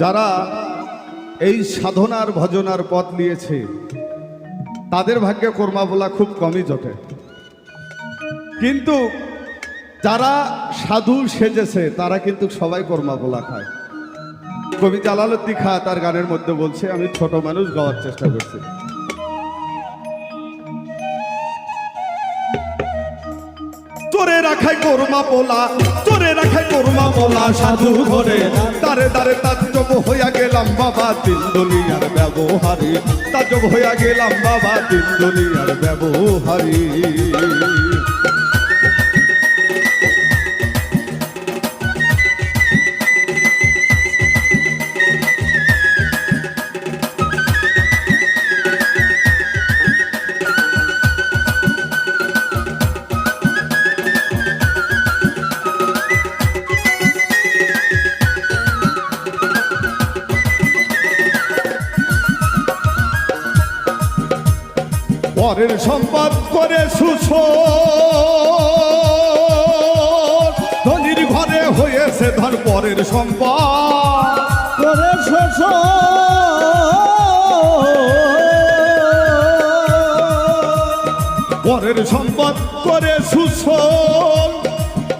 যারা এই সাধনার ভজনার পথ নিয়েছে, তাদের ভাগ্যে কর্মা বলা খুব কমই জটে। কিন্তু যারা সাধু সেজেছে, তারা কিন্তু সবাই কর্মা বলা খায়। কবি জালালুদ্দি খা তার গানের মধ্যে বলছে, আমি ছোট মানুষ গাওয়ার চেষ্টা করছি। তোরে রাখাই কর্মা পোলা তোরে রাখাই কর্মা পোলা সাধু ঘরে। তারে তারে তাজ্জব হইয়া গেলাম বাবা তিন দুনিয়ার ব্যবহারে। তাজ্জব হইয়া গেলাম বাবা তিন দুনিয়ার ব্যবহারে। পরের সম্পদ করে সুস ধনির ঘরে হয়েছে ধর পরের সম্পদ। করে শোষ পরের সম্পদ করে সুস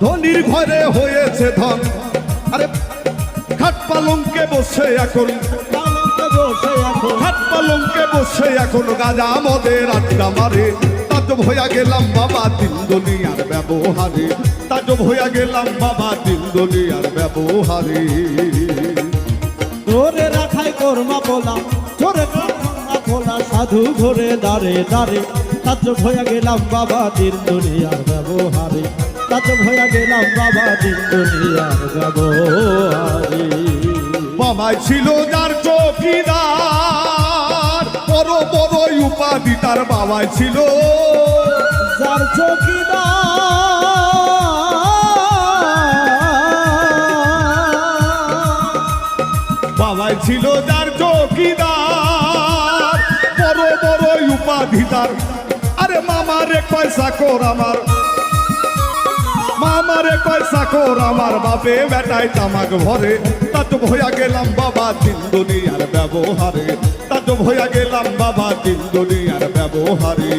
ধনির ঘরে হয়েছে ধন। আরে খাট পালঙ্কে বসে এখন খাট পালঙ্কে বসে এখন গাজা মদের আড্ডা মারে। তাজব হইয়া গেলাম বাবা তিন দুনিয়ার ব্যবহারে। তাজব হইয়া গেলাম বাবা তিন দুনিয়ার ব্যবহারে। ধরে রাখাই কর্মা পোলা ধরে পোলা সাধু ঘরে দাঁড়ে দাঁড়ে তাজ্য হইয়া গেলাম বাবা দিন দুনিয়ার ব্যবহারে। তাজ্য হইয়া গেলাম বাবা দিন দুনিয়ার ব্যবহারে। বাবাই ছিল যার চৌকিদার, বড় বড় উপাধি তার বাবাই ছিল। যার ছিল যার চৌকিদার, বড় বড় উপাধি তার। আরে মামারে পয়সা কর আমার। মামারে পয়সা কর, আমার বাপে বেটায় তামাক ভরে। তাজব হইয়া গেলাম বাবা দিন দুনিয়ার ব্যবহারে তাজব হইয়া গেলাম বাবা দিন দুনিয়ার ব্যবহারে।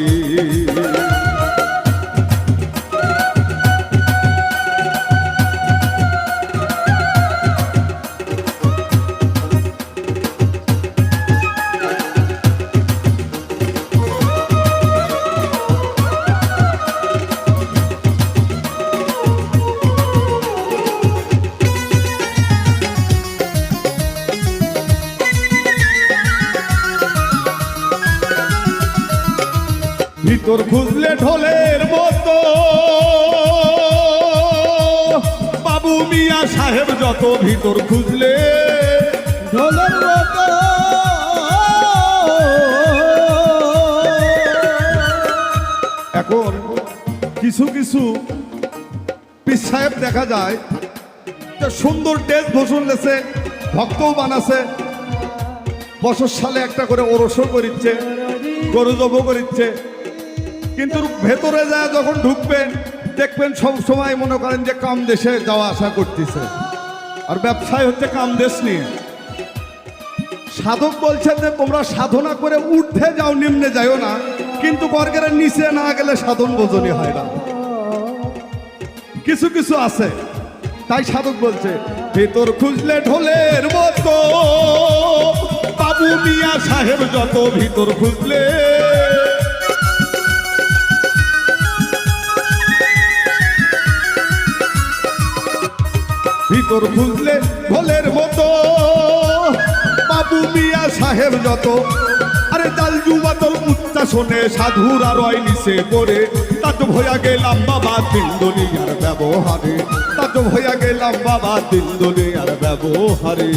ভিতর খুঁজলে ঢোলের মতো। বাবু মিয়া সাহেব যত ভিতর খুঁজলে ঢোলের মতো। এখন কিছু কিছু পিস সাহেব দেখা যায় যে সুন্দর ড্রেস ভূষণ লেছে, ভক্তও বানাছে বছর সালে একটা করে ওরসও করিচ্ছে, গরু জব করিচ্ছে। কিন্তু ভেতরে যায় যখন ঢুকবেন, দেখবেন সব সময় মনে করেন যে কাম দেশে যাওয়া আসা করতেছে। আর ব্যবসায় হচ্ছে কাম দেশ নিয়ে। সাধক বলছেন যে, তোমরা সাধনা করে ঊর্ধ্বে যাও, নিম্নে যাও না। কিন্তু গর্গের নিচে না গেলে সাধন বোঝনই হয় না। কিছু কিছু আছে। তাই সাধক বলছে, ভেতর খুঁজলে ঢোলের মতো, বাবু মিয়া সাহেব যত ভিতর খুঁজলে ভিতর খুঁজলে ভোলের মতো। বাবু মিয়া সাহেব যত, আরে জাল যুবাতল শোনে, সাধুরা রয় নিচে করে। তাত ভয়া গেলাম বাবা আর ব্যবহারে। তাত ভয়া গেলাম বাবা আর ব্যবহারে।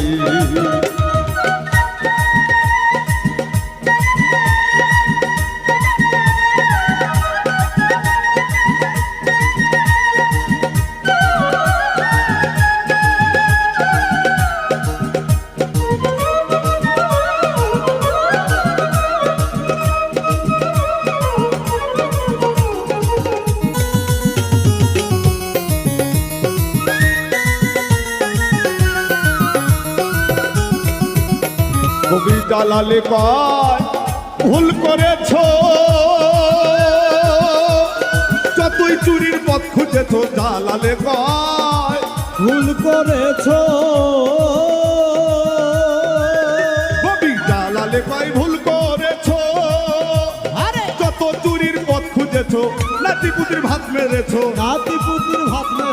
কবি দালালে কয় ভুল করেছ। যতই চুরির পথ খুঁজেছ দালালে কয় ভুল করেছ। কবি দালালে কয় ভুল করেছ। যত চুরির পথ খুঁজেছ নাতি পুতির ভাত মেরেছ। নাতি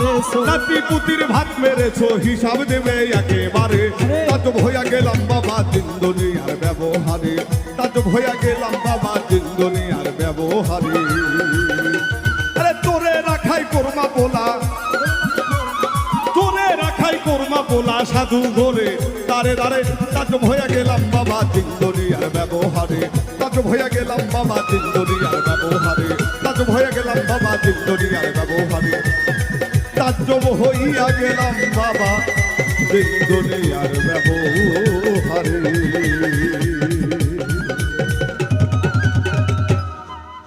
মেরেছ। নাতি পুতির ভাত মেরেছ হিসাব দেবে একেবারে। তাজব হইয়া গেলাম বাবা জিন্দনি আর ব্যবহারে। তাজব হইয়া গেলাম বাবা জিন্দনি আর ব্যবহারে। আরে তোরে রাখাই কোরমা পোলা। তোরে রাখাই কোরমা পোলা সাধু ঘরে। দাঁড়ে দাঁড়ে তাজব হইয়া গেলাম বাবা জিন্দনি আর ব্যবহারে। তাজব হইয়া গেলাম বাবা জিন্দনি আর ব্যবহারে। তাজব হইয়া গেলাম বাবা জিন্দনি আর ব্যবহারে। তাজ্জব হইয়া গেলাম বাবা। দেখি দুনিয়ার ব্যবহারে।